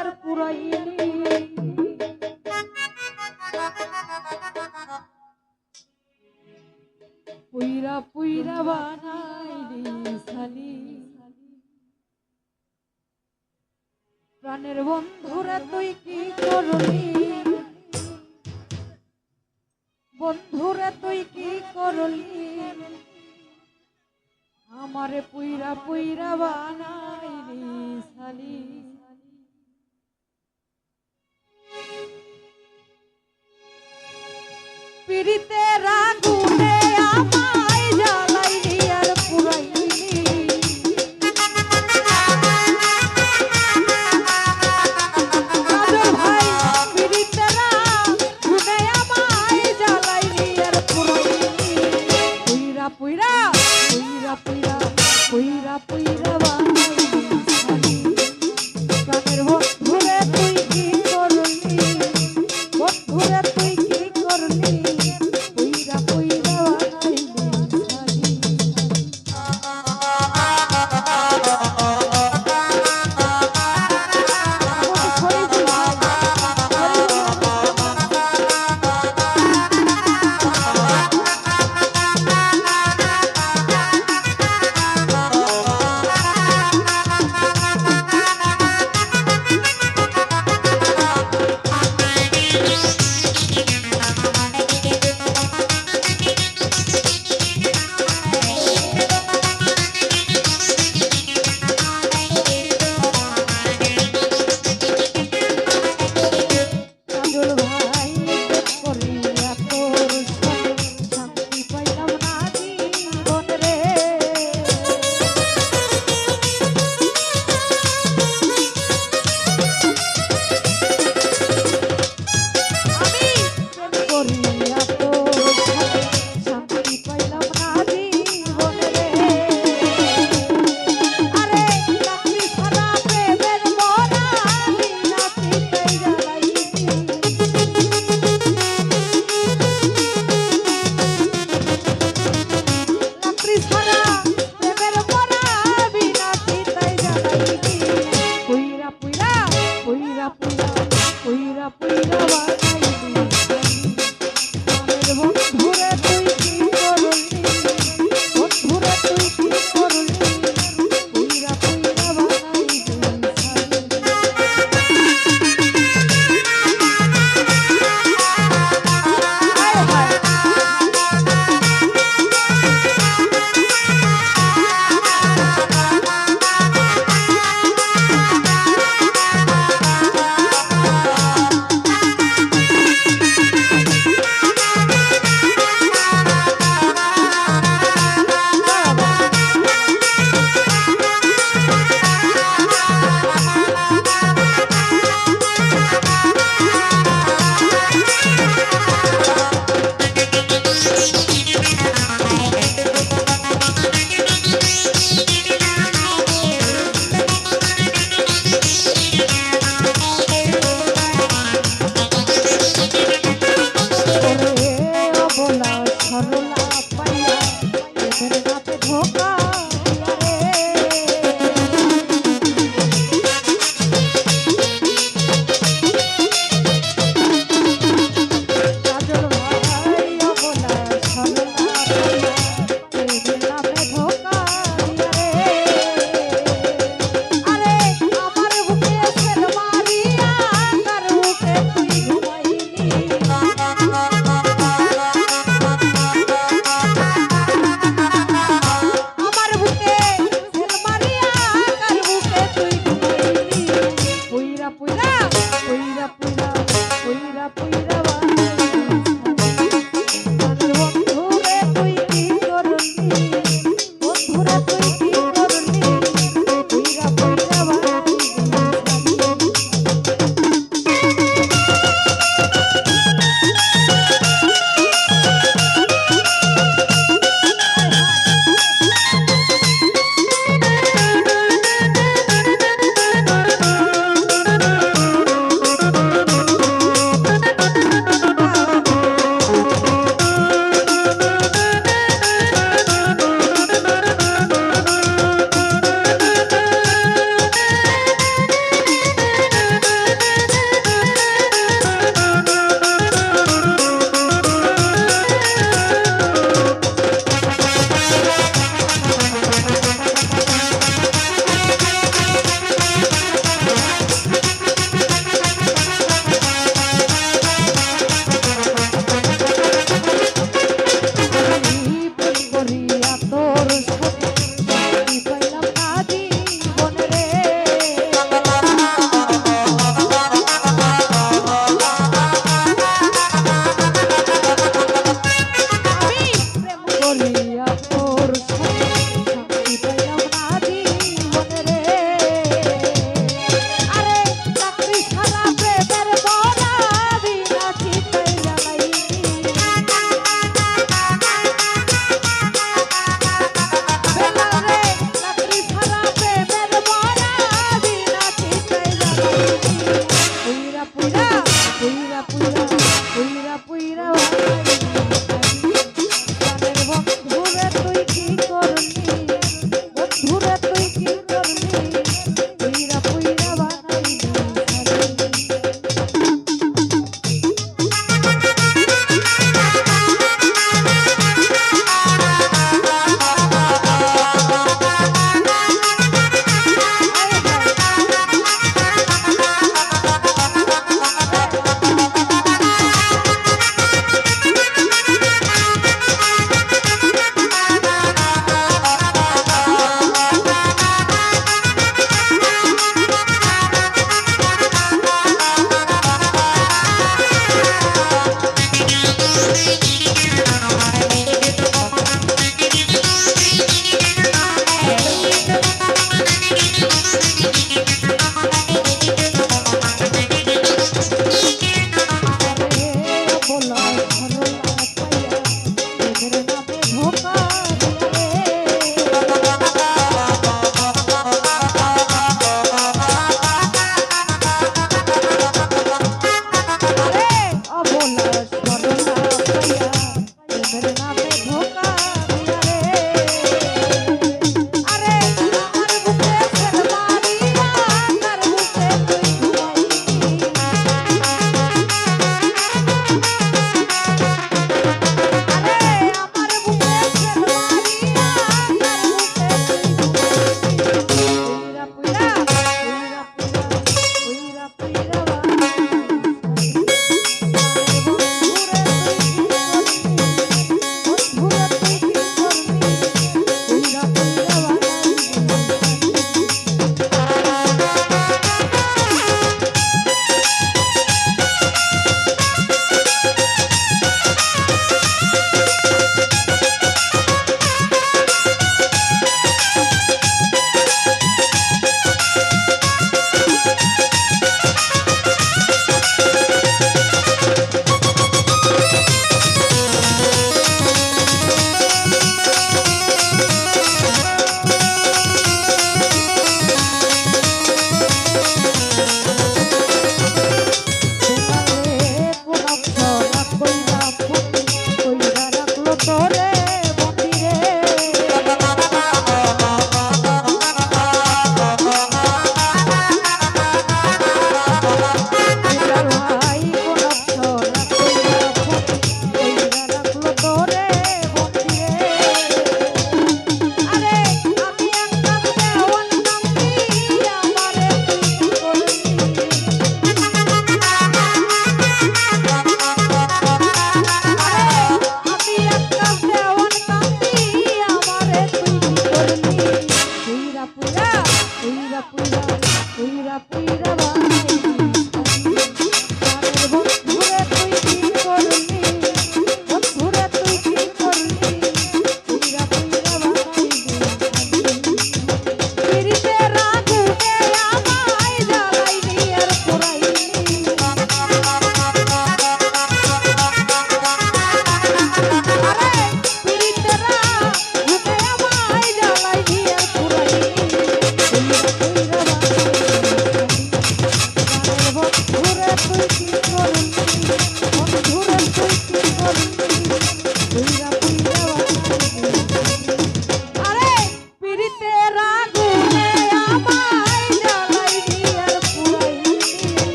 আর পুরাইলি পুইরা পুইরা বানাইলি সালি। প্রাণের বন্ধুরা, তুই কি করলি বন্ধুরা, তুই কি করলি? আমারে পুইরা পুইরা বানাইলি সালি। পিড়িতে রাগুনে আমায়